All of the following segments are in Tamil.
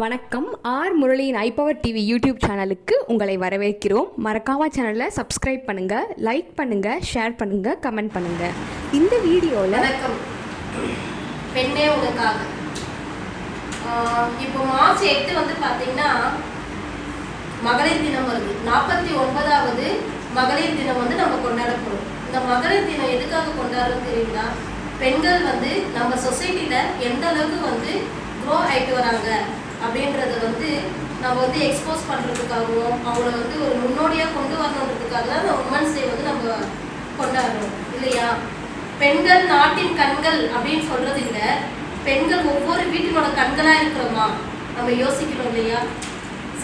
வணக்கம். ஆர் முரளியின் ஐபவர் டிவி யூடியூப் சேனலுக்கு உங்களை வரவேற்கிறோம். மறக்காம சேனலை சப்ஸ்கிரைப் பண்ணுங்க லைக் பண்ணுங்க ஷேர் பண்ணுங்க கமெண்ட் பண்ணுங்க. இந்த வீடியோவில் வணக்கம். பெண்ணே உனக்காக. இப்போ மார்ச் எட்டு வந்து பார்த்தீங்கன்னா மகளிர் தினம் வருது. நாற்பத்தி ஒன்பதாவது மகளிர் தினம் வந்து நம்ம கொண்டாட போகிறோம் இந்த மகளிர் தினம் எதுக்காக கொண்டாடுறோம் தெரியுங்களா? பெண்கள் வந்து நம்ம சொசைட்டியில் எந்த அளவுக்கு வந்து க்ரோ ஆகிட்டு வராங்க? அப்படின்றத வந்து நம்ம வந்து எக்ஸ்போஸ் பண்ணுறதுக்காகவும் அவங்கள வந்து ஒரு முன்னோடியாக கொண்டு வரணுன்றதுக்காக தான் அந்த உமன்ஸ் டே வந்து நம்ம கொண்டாடுறோம். இல்லையா? பெண்கள் நாட்டின் கண்கள் அப்படின்னு சொல்கிறது இல்லை பெண்கள் ஒவ்வொரு வீட்டினோட கண்களாக இருக்கிறோமா? நம்ம யோசிக்கணும் இல்லையா?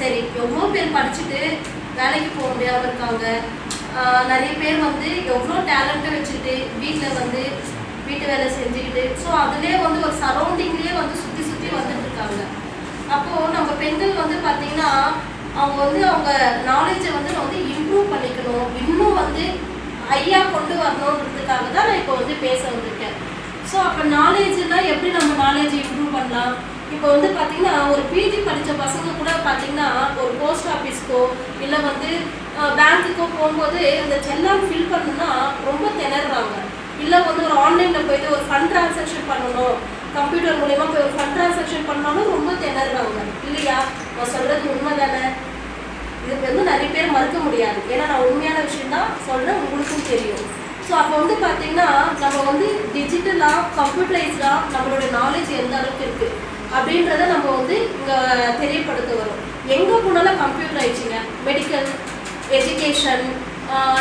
சரி எவ்வளோ பேர் படிச்சுட்டு வேலைக்கு போக முடியாமல் இருக்காங்க? நிறைய பேர் வந்து எவ்வளோ டேலண்ட்டை வச்சுக்கிட்டு வீட்டில் வந்து வீட்டு வேலை செஞ்சுக்கிட்டு ஸோ அதுலேயே வந்து ஒரு சரௌண்டிங்லேயே வந்து சுற்றி சுற்றி வந்துட்டு இருக்காங்க. அப்போது நம்ம பெண்கள் வந்து பார்த்திங்கன்னா அவங்க வந்து அவங்க நாலேஜை வந்து வந்து இம்ப்ரூவ் பண்ணிக்கணும். இன்னும் வந்து ஐயா கொண்டு வரணுன்றதுக்காக தான் நான் இப்போ வந்து பேச வந்திருக்கேன். ஸோ அப்போ நாலேஜ்லாம் எப்படி நம்ம நாலேஜ் இம்ப்ரூவ் பண்ணலாம்? இப்போ வந்து பார்த்தீங்கன்னா ஒரு பிஜி படித்த பசங்க கூட பார்த்தீங்கன்னா ஒரு போஸ்ட் ஆஃபீஸ்க்கோ இல்லை வந்து பேங்க்குக்கோ போகும்போது அந்த செல்லான் ஃபில் பண்ணணும்னா ரொம்ப திணறாங்க இல்லை வந்து ஒரு ஆன்லைனில் போயிட்டு ஒரு ஃபண்ட் ட்ரான்சாக்ஷன் பண்ணணும். கம்ப்யூட்டர் மூலயமா போய் ஒரு ஃபண்ட் ட்ரான்சாக்ஷன் பண்ணாலும் ரொம்ப திணறாங்க இல்லையா? நான் சொல்கிறது உண்மை தானே இதுக்கு வந்து நிறைய பேர் மறுக்க முடியாது. ஏன்னா நான் உண்மையான விஷயம் தான் சொல்கிறேன் உங்களுக்கும் தெரியும். ஸோ அப்போ வந்து பார்த்தீங்கன்னா நம்ம வந்து டிஜிட்டலாக கம்ப்யூட்டரைஸ்டாக நம்மளோட நாலேஜ் எந்த அளவுக்கு இருக்குது அப்படின்றத நம்ம வந்து இங்கே தெரியப்படுத்த வரும். எங்கே போனாலும் கம்ப்யூட்டர் ஆயிடுச்சுங்க மெடிக்கல் எஜுகேஷன்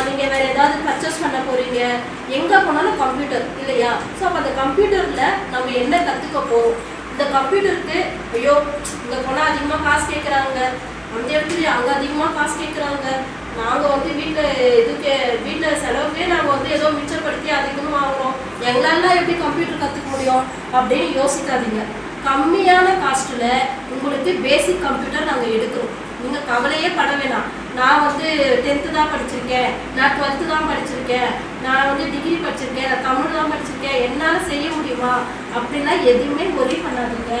நீங்கள் வேறு ஏதாவது பர்ச்சேஸ் பண்ண போகிறீங்க எங்கே போனாலும் கம்ப்யூட்டர் இல்லையா? ஸோ அப்போ அந்த கம்ப்யூட்டரில் நம்ம என்ன கற்றுக்க போகிறோம் இந்த கம்ப்யூட்டருக்கு ஐயோ இங்கே போனால் அதிகமாக காசு கேட்குறாங்க அந்த இடத்துல அங்கே அதிகமாக காசு கேட்குறாங்க நாங்கள் வந்து வீட்டில் இதுக்கு வீட்டில் செலவுக்கே நாங்கள் வந்து ஏதோ மிச்சப்படுத்தி அதிகமாக ஆகிறோம் எங்களாலாம் எப்படி கம்ப்யூட்டர் கற்றுக்க முடியும்? அப்படின்னு யோசிக்காதீங்க. கம்மியான காஸ்ட்டில் உங்களுக்கு பேசிக் கம்ப்யூட்டர் நாங்கள் எடுக்கிறோம். நீங்கள் கவலையே பட வேணாம். நான் வந்து டென்த்து தான் படிச்சிருக்கேன். நான் டுவெல்த்து தான் படிச்சிருக்கேன். நான் வந்து டிகிரி படிச்சிருக்கேன். நான் தமிழ் தான் படிச்சிருக்கேன். என்னால் செய்ய முடியுமா? அப்படிலாம் எதுவுமே ஒரி பண்ணாதீங்க.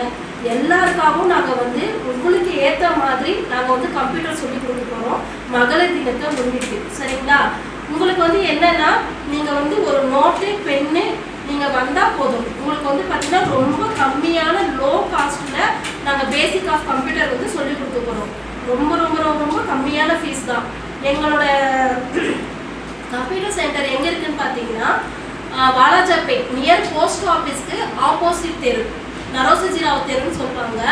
எல்லாருக்காகவும் நாங்கள் வந்து உங்களுக்கு ஏற்ற மாதிரி நாங்கள் வந்து கம்ப்யூட்டர் சொல்லி கொடுக்க போகிறோம் மகளிர் தினத்தை முன்னிட்டு. சரிங்களா? உங்களுக்கு வந்து என்னன்னா நீங்கள் வந்து ஒரு நோட்டு பென்னு நீங்கள் வந்தால் போதும். உங்களுக்கு வந்து பார்த்தீங்கன்னா ரொம்ப கம்மியான லோ காஸ்ட்டில் நாங்கள் பேசிக் ஆஃப் கம்ப்யூட்டர் வந்து சொல்லி கொடுக்க போகிறோம் ரொம்ப ரொம்ப ரொம்ப ரொம்ப கம்மியான ஃபீஸ் தான். எங்களோட கம்ப்யூட்டர் சென்டர் எங்கே இருக்குன்னு பார்த்தீங்கன்னா வாலாஜாப்பேட் நியர் போஸ்ட் ஆஃபீஸ்க்கு ஆப்போசிட் தெரு. நரோசஜிராவ் தெருன்னு சொல்லுவாங்க.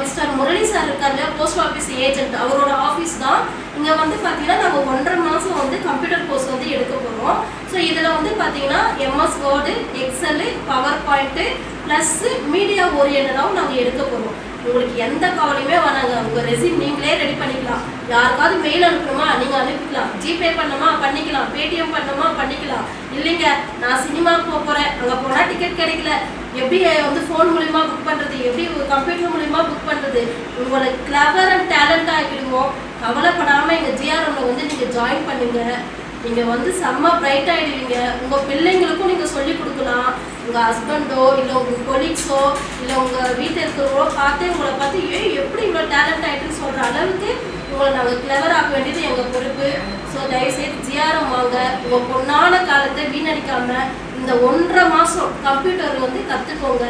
மிஸ்டர் முரளி சார் இருக்காங்க போஸ்ட் ஆஃபீஸ் ஏஜென்ட் அவரோட ஆஃபீஸ் தான். இங்கே வந்து பார்த்தீங்கன்னா நாங்கள் ஒன்றரை மாதம் வந்து கம்ப்யூட்டர் கோர்ஸ் வந்து எடுக்க போகிறோம் ஸோ இதில் வந்து பார்த்தீங்கன்னா MS Word Excel PowerPoint plus media ஓரியன்டாகவும் நாங்கள் எடுக்க போகிறோம் உங்களுக்கு எந்த கவலையுமே வேணாங்க. உங்கள் ரெசிம் நீங்களே ரெடி பண்ணிக்கலாம் யாருக்காவது மெயில் அனுப்பணுமா? நீங்கள் அனுப்பிக்கலாம். ஜிபே பண்ணுமா பண்ணிக்கலாம். பேடிஎம் பண்ணுமா பண்ணிக்கலாம். இல்லைங்க நான் சினிமாவுக்கு போக போகிறேன் அங்கே போனால் டிக்கெட் கிடைக்கல. எப்படி வந்து ஃபோன் மூலிமா புக் பண்ணுறது எப்படி கம்ப்யூட்டர் மூலிமா புக் பண்ணுறது உங்களை கிளவர் அண்ட் டேலண்ட் ஆக்கிடுவோம் கவலைப்படாமல் எங்கள் ஜிஆர்எம்ல வந்து நீங்கள் ஜாயின் பண்ணுங்கள் நீங்கள் வந்து செம்ம பிரைட் ஆகிடுவீங்க உங்கள் பிள்ளைங்களுக்கும் நீங்கள் சொல்லி கொடுக்கலாம். உங்கள் ஹஸ்பண்டோ இல்லை உங்கள் கொலீக்ஸோ இல்லை உங்கள் வீட்டில் இருக்கிறவங்களோ பார்த்து உங்களை பார்த்து ஏன் எப்படி இவ்வளோ டேலண்ட் ஆகிட்டுன்னு சொல்கிற அளவுக்கு உங்களை நாங்கள் கிளவர் ஆக்க வேண்டியது எங்கள் பொறுப்பு. ஸோ தயவுசெய்து ஜிஆர்எம் வாங்க. உங்கள் பொண்ணான காலத்தை வீணடிக்காமல் இந்த ஒன்றரை மாதம் கம்ப்யூட்டர் வந்து கற்றுக்கோங்க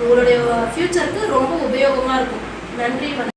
உங்களுடைய ஃப்யூச்சருக்கு ரொம்ப உபயோகமாக இருக்கும். நன்றி வணக்கம்.